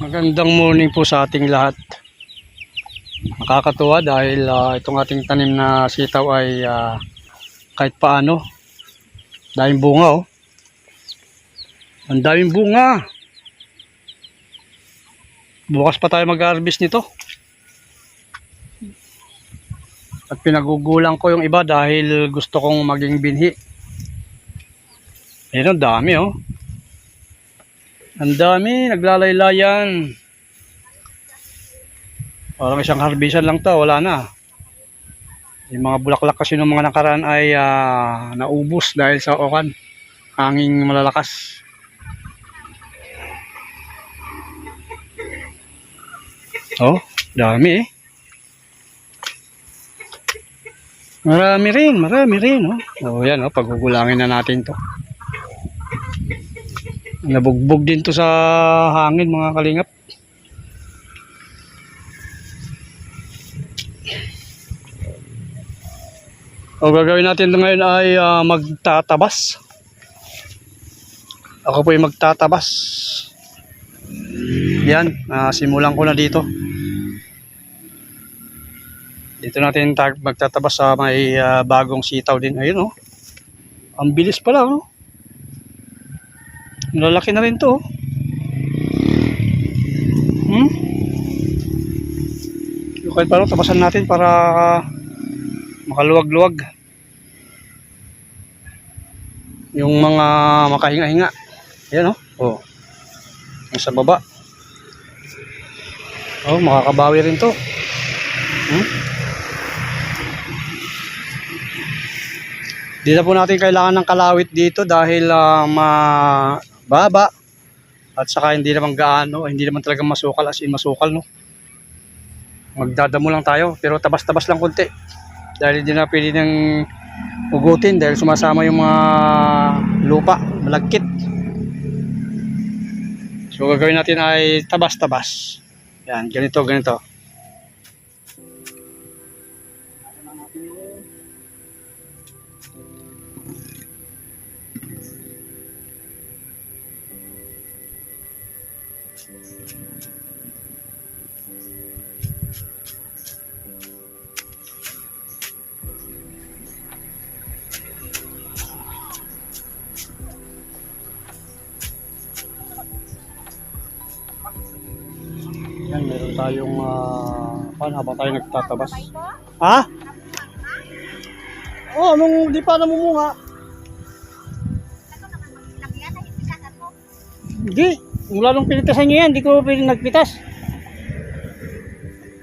Magandang morning po sa ating lahat. Nakakatuwa dahil ah, itong ating tanim na sitaw ay ah, kahit paano. Daming bunga oh. Ang daming bunga. Bukas pa tayo mag-harvest nito. At pinagugulang ko yung iba dahil gusto kong maging binhi. Ayun, dami oh. Ang dami, naglalaylayan. Parang isang harbisan lang to, wala na. Yung mga bulaklak kasi ng mga nakaraan ay ah, naubos dahil sa okan. Hanging malalakas. Oh, dami eh. Marami rin, marami rin. Oh, oh yan, oh, pagugulangin na natin to. Nabugbog din to sa hangin mga kalingap. O gagawin natin ngayon ay ah, magtatabas. Ako po yung magtatabas. Yan, ah, simulan ko na dito. Dito natin magtatabas sa may ah, bagong sitaw din. Ayun oh. Ang bilis pala oh. Lalaki na rin to. oh. Hmm? Kahit paano tapasan natin para makaluwag-luwag. Yung mga makahinga-hinga. Ayan oh. Oh. Yung sa baba. Oh, makakabawi rin to. Hmm? Di na po natin kailangan ng kalawit dito dahil ah, mababa at saka hindi naman gaano, hindi naman talaga masukal as in masukal no. Magdadamo lang tayo pero tabas-tabas lang konti. Dahil hindi na pwede nang ugutin dahil sumasama yung mga lupa, malagkit. So gagawin natin ay tabas-tabas. Yan, ganito, ganito. Meron tayong uh, pan habang tayo nagtatabas. Ha? Oh, nung di pa namumunga. Hindi. Mula nung pinitasan niyo yan, di ko pwede nagpitas.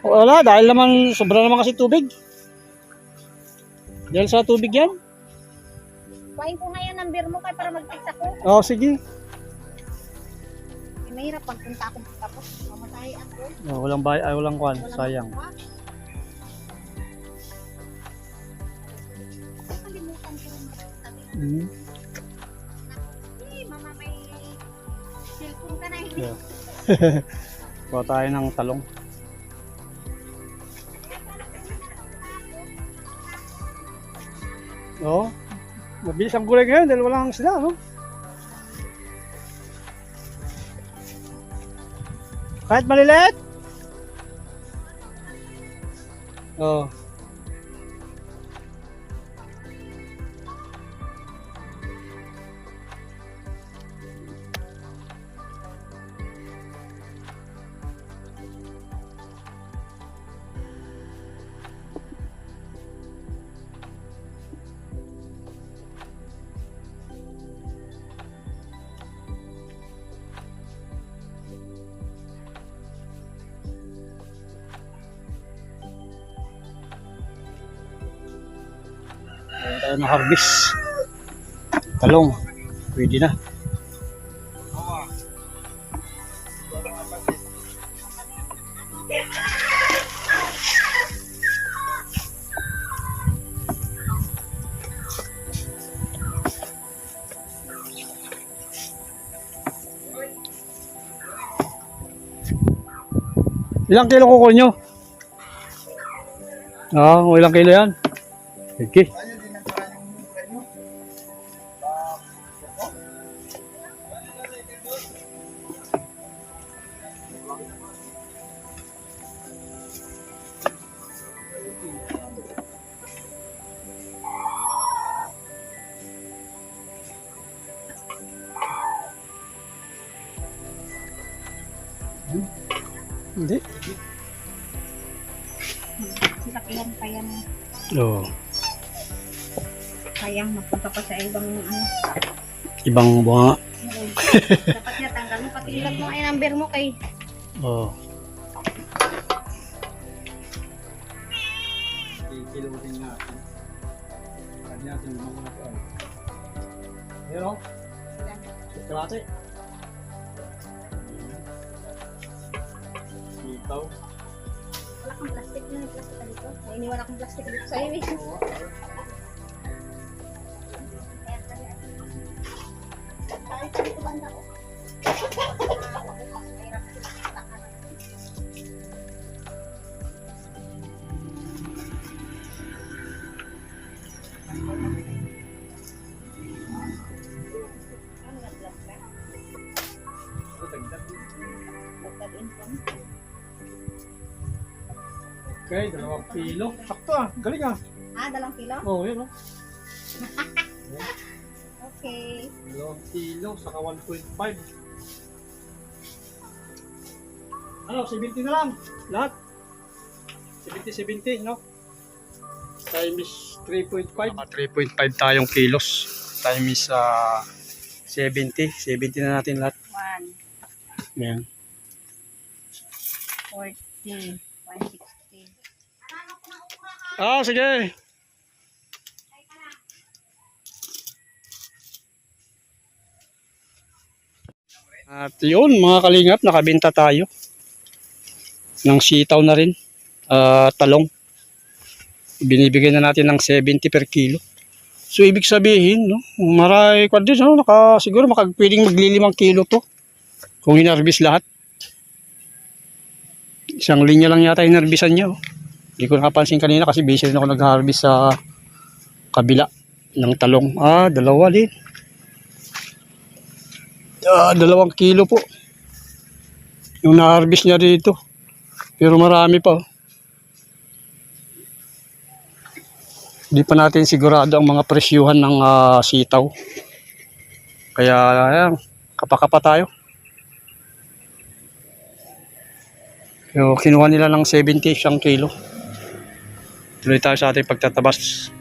Wala, dahil naman, sobra naman kasi tubig. Dahil sa tubig yan. Kuhain ko ngayon ang beer mo kay para mag-fix ako. Oo, sige. Eh, mahirap pagpunta ako tapos mamatay ako. Oh, walang bay, ay walang kwan, sayang. Nakalimutan ko rin magsabi. Mm. Mama may cellphone ka na eh. Yeah. Kuha tayo ng talong. Oo. Oh, mabilis ang gulay ngayon dahil walang sila, no? Kahit maliliit? Oh. Meron tayo ng harvest. Talong. Pwede na. Ilang kilo kukunin nyo? Ah, ilang kilo yan? Sige. Hindi. Lakihan pa yan. Oo. Kayang magpunta pa sa ibang ano. Ibang bunga. Dapat niya tanggal mo. Pati ilag mo ay number mo kay. Oo. Kikilutin natin. Kanya natin yung mga ito. Ayan Sitaw. Wala kang plastic na. Plastic ka dito. May iniwan akong plastic dito sa'yo eh. Ay, dito Okay, dalawang kilo. Sakto ah. Galing ah. Ah, dalawang kilo? Oo, oh, yun o. Okay. Dalawang kilo, saka 1.5. Ano, 70 na lang. Lahat. 70-70, no? Times 3.5. Mga 3.5 tayong kilos. Time is ah, 70. 70 na natin lahat. 1, Ayan. 40, 160. Ah, sige. At yun, mga kalingap, nakabenta tayo. Ng sitaw na rin. Ah, talong. Binibigyan na natin ng 70 per kilo. So, ibig sabihin, no, maray kwa din, no, naka, siguro maka, pwedeng maglilimang kilo to. Kung inarbis lahat. Isang linya lang yata inarbisan niya. Oh. Hindi ko nakapansin kanina kasi busy rin ako nag-harvest sa kabila ng talong. Ah, dalawa din. Ah, dalawang kilo po. Yung na-harvest niya dito. Pero marami pa. oh. Hindi pa natin sigurado ang mga presyuhan ng ah, sitaw. Kaya, ayan, kapakapa tayo. Pero kinuha nila ng 70 siyang kilo. Tuloy tayo sa ating pagtatabas.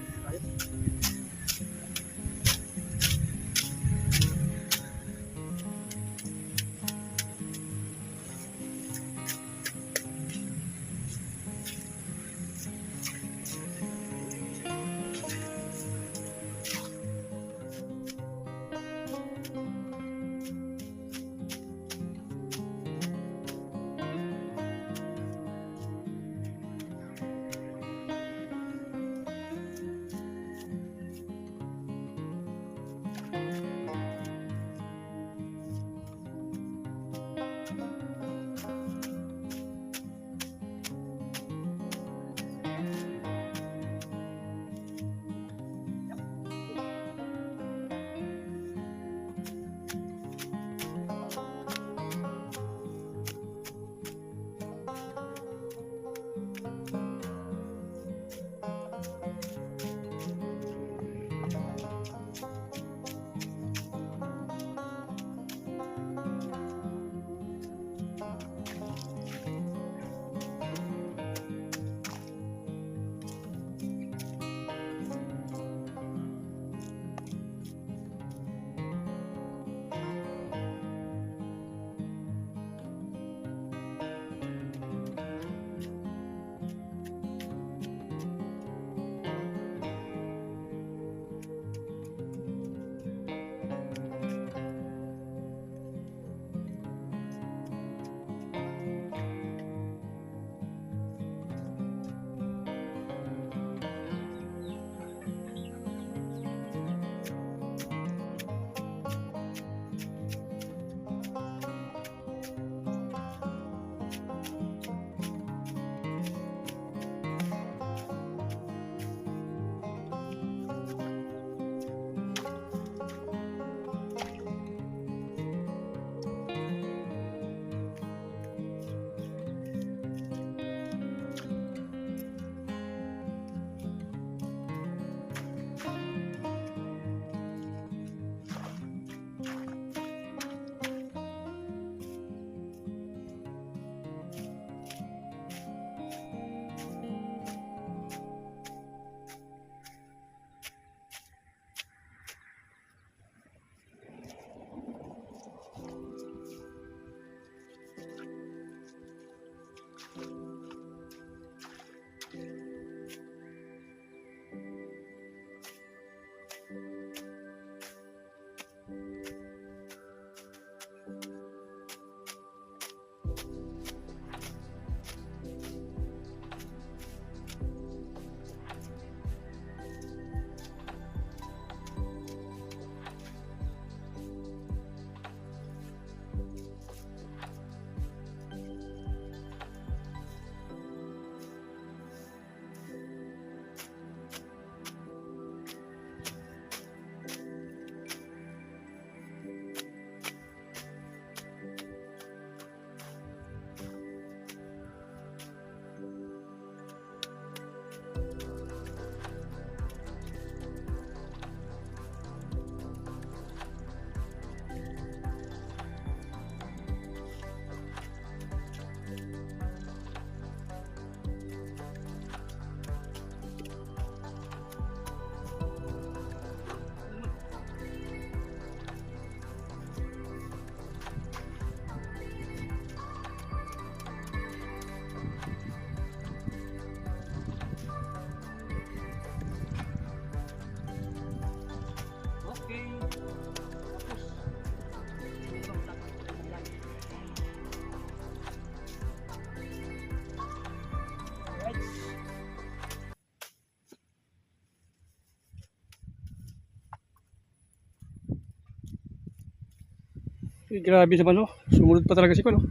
Grabe naman oh. Sumunod pa talaga si Kwan oh.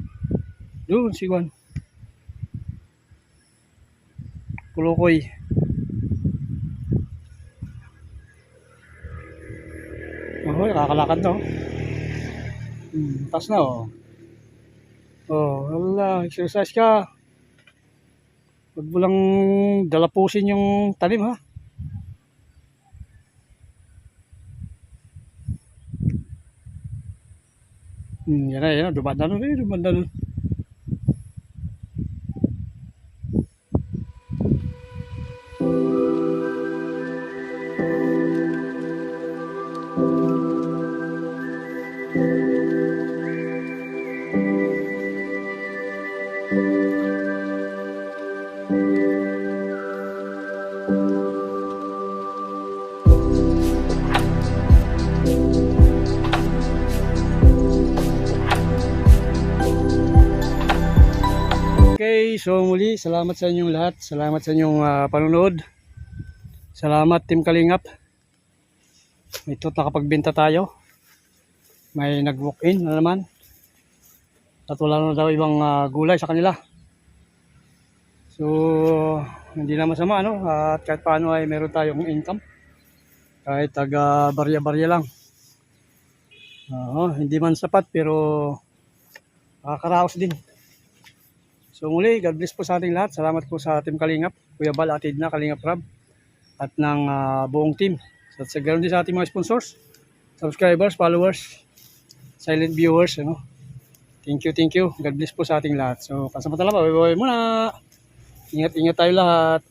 Doon si Kwan. Kulukoy. Oh, nakakalakad na oh. Hmm, tas na oh. Oh, wala, exercise ka. Huwag mo lang dalapusin yung talim ha. Yan na, yan na. Dumanda nun eh, Okay, so muli, salamat sa inyong lahat. Salamat sa inyong ah, panonood. Salamat Team Kalingap. Ito, nakapagbenta tayo. May nag-walk-in na naman. At wala na daw ibang ah, gulay sa kanila. So, hindi na masama, ano? At kahit paano ay meron tayong income. Kahit taga barya-barya lang. Oo, hindi man sapat pero nakakaraos din. So muli, God bless po sa ating lahat. Salamat po sa Team Kalingap, Kuya Bal, Atid na, Kalingap Rab, at ng ah, buong team. At sa ganoon din sa ating mga sponsors, subscribers, followers, silent viewers, ano. Thank you, thank you. God bless po sa ating lahat. So, kasamantala, bye-bye muna. Ingat-ingat tayo lahat.